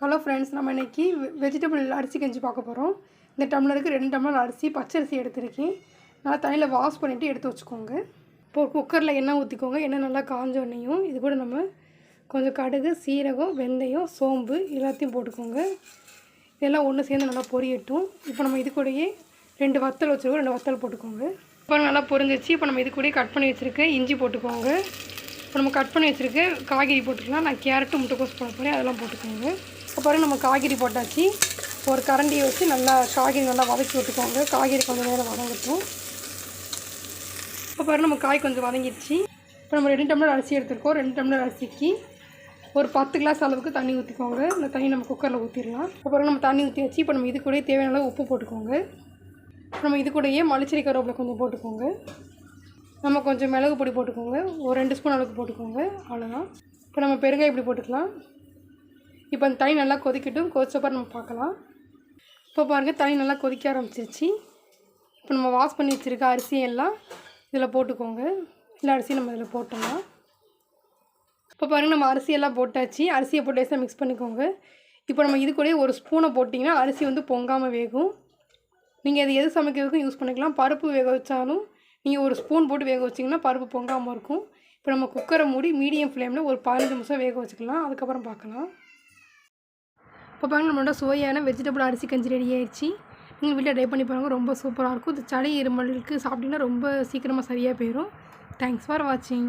Hello friends நம்ம இன்னைக்கு vegetable அரிசி கஞ்சி பார்க்க போகிறோம் இந்த டம்ளருக்கு ரெண்டு டம்ளர் அரிசி பச்சை அரிசி எடுத்திருக்கேன். நல்லா தண்ணியில் வாஷ் பண்ணிவிட்டு எடுத்து வச்சுக்கோங்க. இப்போ குக்கரில் எண்ணெய் ஊற்றிக்கோங்க எண்ணெய் நல்லா காஞ்சோடனையும் இது கூட நம்ம கொஞ்சம் கடுகு சீரகம் வெந்தயம் சோம்பு எல்லாத்தையும் போட்டுக்கோங்க. இதெல்லாம் ஒன்று சேர்ந்து நல்லா பொரியட்டும். இப்போ நம்ம இது கூடயே ரெண்டு வத்தல் வச்சுருக்கோம். ரெண்டு வத்தல் போட்டுக்கோங்க. இப்போ நல்லா பொரிஞ்சிச்சு இப்போ நம்ம இது கூட கட் பண்ணி வச்சுருக்கேன் இஞ்சி போட்டுக்கோங்க. இப்போ நம்ம கட் பண்ணி வச்சுருக்கு காய்கறி போட்டுக்கலாம். நான் கேரட்டு முட்டைக்கோஸ் போட போகிறேன் அதெல்லாம் போட்டுக்கோங்க. அப்புறம் நம்ம காய்கறி போட்டாச்சு. ஒரு கரண்டியை வச்சு நல்லா காய்கறி நல்லா வதக்கி விட்டுக்கோங்க. காய்கறி கொஞ்சம் நேரம் வதங்கட்டும். இப்போ நம்ம காய் கொஞ்சம் வதங்கிடுச்சு இப்போ நம்ம ரெண்டு டம்ளர் அரிசி எடுத்துருக்கோம். ரெண்டு டம்ளர் அரிசிக்கு ஒரு பத்து கிளாஸ் அளவுக்கு தண்ணி ஊற்றிக்கோங்க இந்த தண்ணி நம்ம குக்கரில் ஊற்றிடலாம் அப்புறம் நம்ம தண்ணி ஊற்றி வச்சு இப்போ நம்ம இது கூட தேவையான உப்பு போட்டுக்கோங்க. நம்ம இது கூடயே மளிச்சரி கருவேப்பிலை கொஞ்சம் போட்டுக்கோங்க. நம்ம கொஞ்சம் மிளகு பொடி போட்டுக்கோங்க. ஒரு ரெண்டு ஸ்பூன் அளவுக்கு போட்டுக்கோங்க. அவ்வளோதான் இப்போ நம்ம பெருங்காயம் இப்படி போட்டுக்கலாம். இப்போ அந்த தனி நல்லா கொதிக்கட்டும். கொதிச்சப்பறம் நம்ம பார்க்கலாம். இப்போ பாருங்கள் தனி நல்லா கொதிக்க ஆரம்பிச்சிருச்சு. இப்போ நம்ம வாஷ் பண்ணி வச்சுருக்க அரிசியெல்லாம் இதில் போட்டுக்கோங்க. எல்லா அரிசியும் நம்ம இதில் போட்டோம்னா இப்போ பாருங்கள் நம்ம அரிசியெல்லாம் போட்டாச்சு. அரிசியை போட்டு லேசாக மிக்ஸ் பண்ணிக்கோங்க. இப்போ நம்ம இது கூட ஒரு ஸ்பூனை போட்டிங்கன்னா அரிசி வந்து பொங்காமல் வேகும். நீங்கள் அது எது சமைக்கிறதுக்கும் யூஸ் பண்ணிக்கலாம். பருப்பு வேக வச்சாலும் நீங்கள் ஒரு ஸ்பூன் போட்டு வேக வச்சிங்கன்னா பருப்பு பொங்காமல் இருக்கும். இப்போ நம்ம குக்கரை மூடி மீடியம் ஃப்ளேமில் ஒரு பதினஞ்சு நிமிஷம் வேக வச்சுக்கலாம். அதுக்கப்புறம் பார்க்கலாம். இப்போ பாருங்க நம்மளோட சுவையான வெஜிடபிள் அரிசி கஞ்சி ரெடி ஆயிடுச்சு நீங்கள் வீட்டில் ட்ரை பண்ணி பாருங்கள் ரொம்ப சூப்பராக இருக்கும். இது சளி இருமலுக்கு சாப்பிட்டீங்கன்னா ரொம்ப சீக்கிரமாக சரியாக போயிடும் தேங்க்ஸ் ஃபார் வாட்சிங்